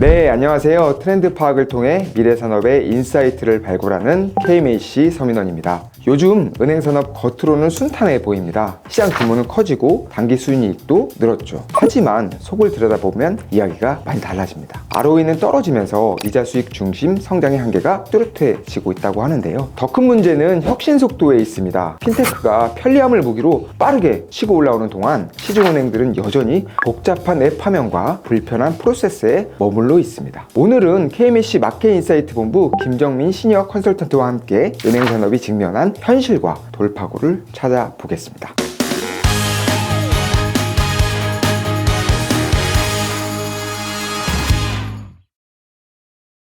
네, 안녕하세요. 트렌드 파악을 통해 미래 산업의 인사이트를 발굴하는 KMAC 서민원입니다. 요즘 은행 산업 겉으로는 순탄해 보입니다. 시장 규모는 커지고 단기 수익도 늘었죠. 하지만 속을 들여다보면 이야기가 많이 달라집니다. ROE는 떨어지면서 이자 수익 중심 성장의 한계가 뚜렷해지고 있다고 하는데요. 더 큰 문제는 혁신 속도에 있습니다. 핀테크가 편리함을 무기로 빠르게 치고 올라오는 동안 시중은행들은 여전히 복잡한 앱 화면과 불편한 프로세스에 머물러 있습니다. 오늘은 KMC 마켓 인사이트 본부 김정민 시니어 컨설턴트와 함께 은행 산업이 직면한 현실과 돌파구를 찾아보겠습니다.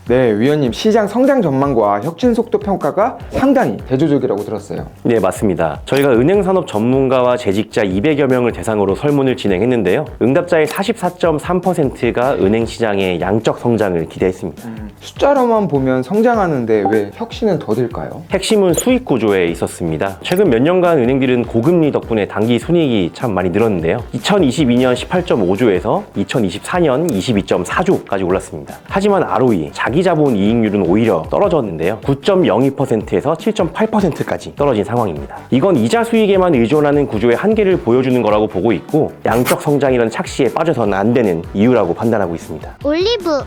네, 위원님 시장 성장 전망과 혁신 속도 평가가 상당히 대조적이라고 들었어요. 네, 맞습니다. 저희가 은행 산업 전문가와 재직자 200여 명을 대상으로 설문을 진행했는데요. 응답자의 44.3%가 은행 시장의 양적 성장을 기대했습니다. 숫자로만 보면 성장하는데 왜 혁신은 더딜까요? 핵심은 수익 구조에 있었습니다. 최근 몇 년간 은행들은 고금리 덕분에 단기 순이익이 참 많이 늘었는데요. 2022년 18.5조에서 2024년 22.4조까지 올랐습니다. 하지만 ROE, 자기 자본 이익률은 오히려 떨어졌는데요. 9.02%에서 7.8%까지 떨어진 상황입니다. 이건 이자 수익에만 의존하는 구조의 한계를 보여주는 거라고 보고 있고 양적 성장이라는 착시에 빠져서는 안 되는 이유라고 판단하고 있습니다. 올리브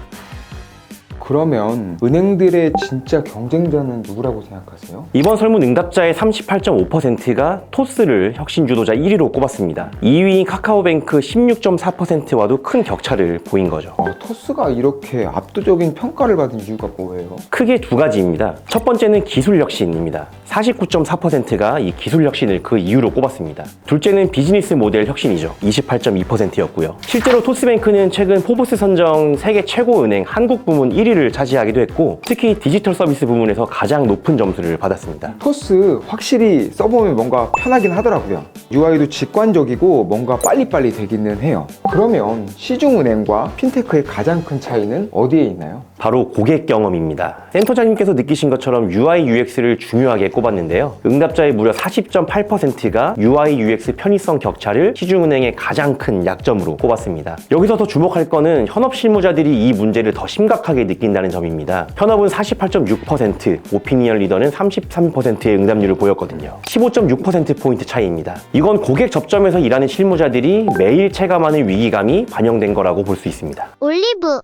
그러면 은행들의 진짜 경쟁자는 누구라고 생각하세요? 이번 설문 응답자의 38.5%가 토스를 혁신 주도자 1위로 꼽았습니다. 2위인 카카오뱅크 16.4%와도 큰 격차를 보인 거죠. 어, 토스가 이렇게 압도적인 평가를 받은 이유가 뭐예요? 크게 두 가지입니다. 첫 번째는 기술 혁신입니다. 49.4%가 이 기술 혁신을 그 이유로 꼽았습니다. 둘째는 비즈니스 모델 혁신이죠. 28.2%였고요. 실제로 토스뱅크는 최근 포브스 선정 세계 최고 은행 한국 부문 1위를 차지하기도 했고 특히 디지털 서비스 부문에서 가장 높은 점수를 받았습니다. 토스 확실히 써보면 뭔가 편하긴 하더라고요. UI도 직관적이고 뭔가 빨리빨리 되기는 해요. 그러면 시중은행과 핀테크의 가장 큰 차이는 어디에 있나요? 바로 고객 경험입니다. 센터장님께서 느끼신 것처럼 UI UX를 중요하게 꼽았는데요. 응답자의 무려 40.8%가 UI UX 편의성 격차를 시중은행의 가장 큰 약점으로 꼽았습니다. 여기서 더 주목할 거는 현업 실무자들이 이 문제를 더 심각하게 느낀 다는 점입니다. 현업은 48.6%, 오피니언 리더는 33%의 응답률을 보였거든요. 15.6%포인트 차이입니다. 이건 고객 접점에서 일하는 실무자들이 매일 체감하는 위기감이 반영된 거라고 볼 수 있습니다. 올리브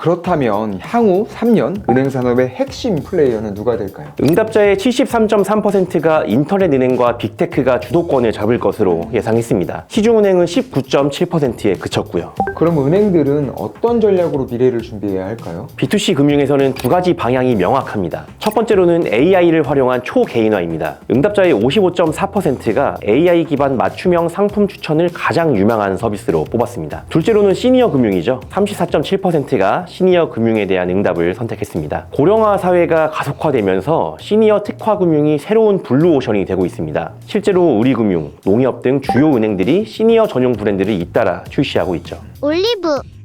그렇다면 향후 3년 은행 산업의 핵심 플레이어는 누가 될까요? 응답자의 73.3%가 인터넷 은행과 빅테크가 주도권을 잡을 것으로 예상했습니다. 시중은행은 19.7%에 그쳤고요. 그럼 은행들은 어떤 전략으로 미래를 준비해야 할까요? B2C 금융에서는 두 가지 방향이 명확합니다. 첫 번째로는 AI를 활용한 초개인화입니다. 응답자의 55.4%가 AI 기반 맞춤형 상품 추천을 가장 유망한 서비스로 뽑았습니다. 둘째로는 시니어 금융이죠. 34.7%가 시니어 금융에 대한 응답을 선택했습니다. 고령화 사회가 가속화되면서 시니어 특화 금융이 새로운 블루오션이 되고 있습니다. 실제로 우리금융, 농협 등 주요 은행들이 시니어 전용 브랜드를 잇따라 출시하고 있죠. 올리브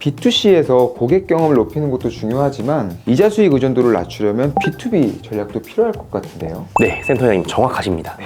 B2C에서 고객 경험을 높이는 것도 중요하지만 이자 수익 의존도를 낮추려면 B2B 전략도 필요할 것 같은데요. 네, 센터장님 정확하십니다.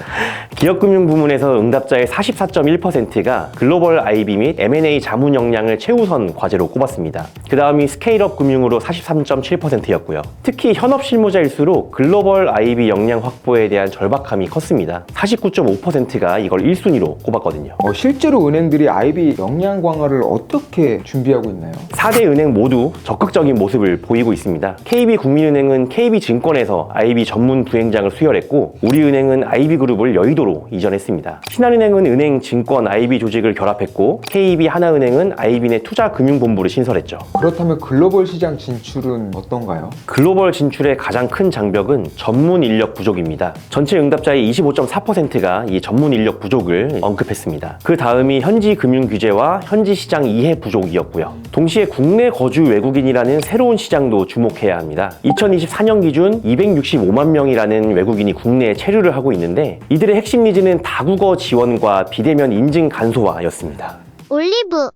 기업금융 부문에서 응답자의 44.1%가 글로벌 IB 및 M&A 자문 역량을 최우선 과제로 꼽았습니다. 그 다음이 스케일업 금융으로 43.7%였고요. 특히 현업 실무자일수록 글로벌 IB 역량 확보에 대한 절박함이 컸습니다. 49.5%가 이걸 1순위로 꼽았거든요. 어, 실제로 은행들이 IB 역량 강화를 어떻게 준비하고 있나요? 4대 은행 모두 적극적인 모습을 보이고 있습니다. KB국민은행은 KB증권에서 IB 전문 부행장을 수혈했고 우리은행은 IB그룹을 여의도로 이전했습니다. 신한은행은 은행, 증권, IB 조직을 결합했고 KB 하나은행은 IB 내 투자금융본부를 신설했죠. 그렇다면 글로벌 시장 진출은 어떤가요? 글로벌 진출의 가장 큰 장벽은 전문 인력 부족입니다. 전체 응답자의 25.4%가 이 전문 인력 부족을 언급했습니다. 그 다음이 현지 금융 규제와 현지 시장 이해 부족이었고 요. 동시에 국내 거주 외국인이라는 새로운 시장도 주목해야 합니다. 2024년 기준 265만 명이라는 외국인이 국내에 체류를 하고 있는데 이들의 핵심 니즈는 다국어 지원과 비대면 인증 간소화였습니다. 올리브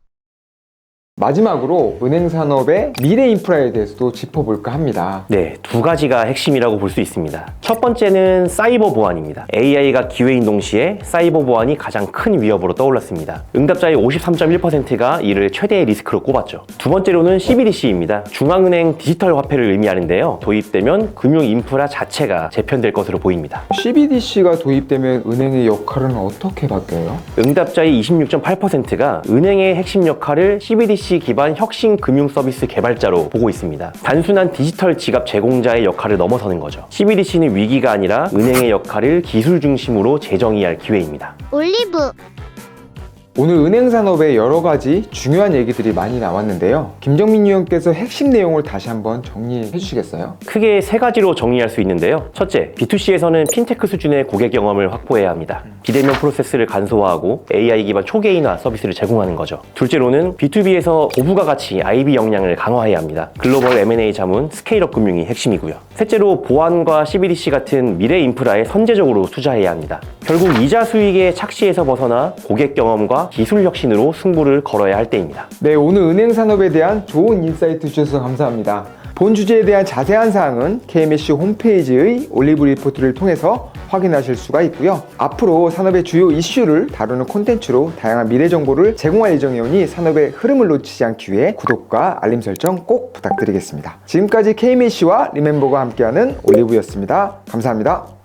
마지막으로 은행 산업의 미래 인프라에 대해서도 짚어볼까 합니다. 네, 두 가지가 핵심이라고 볼 수 있습니다. 첫 번째는 사이버 보안입니다. AI가 기회인 동시에 사이버 보안이 가장 큰 위협으로 떠올랐습니다. 응답자의 53.1%가 이를 최대의 리스크로 꼽았죠. 두 번째로는 CBDC입니다. 중앙은행 디지털 화폐를 의미하는데요. 도입되면 금융 인프라 자체가 재편될 것으로 보입니다. CBDC가 도입되면 은행의 역할은 어떻게 바뀌어요? 응답자의 26.8%가 은행의 핵심 역할을 CBDC 기반 혁신 금융 서비스 개발자로 보고 있습니다. 단순한 디지털 지갑 제공자의 역할을 넘어서는 거죠. CBDC는 위기가 아니라 은행의 역할을 기술 중심으로 재정의할 기회입니다. 올리브 오늘 은행 산업의 여러 가지 중요한 얘기들이 많이 나왔는데요. 김정민 위원께서 핵심 내용을 다시 한번 정리해 주시겠어요? 크게 세 가지로 정리할 수 있는데요. 첫째, B2C에서는 핀테크 수준의 고객 경험을 확보해야 합니다. 비대면 프로세스를 간소화하고 AI 기반 초개인화 서비스를 제공하는 거죠. 둘째로는 B2B에서 고부가 가치 IB 역량을 강화해야 합니다. 글로벌 M&A 자문, 스케일업 금융이 핵심이고요. 셋째로 보안과 CBDC 같은 미래 인프라에 선제적으로 투자해야 합니다. 결국 이자 수익의 착시에서 벗어나 고객 경험과 기술 혁신으로 승부를 걸어야 할 때입니다. 네, 오늘 은행 산업에 대한 좋은 인사이트 주셔서 감사합니다. 본 주제에 대한 자세한 사항은 KMC 홈페이지의 올리브 리포트를 통해서 확인하실 수가 있고요. 앞으로 산업의 주요 이슈를 다루는 콘텐츠로 다양한 미래 정보를 제공할 예정이오니 산업의 흐름을 놓치지 않기 위해 구독과 알림 설정 꼭 부탁드리겠습니다. 지금까지 KMC와 리멤버가 함께하는 올리브였습니다. 감사합니다.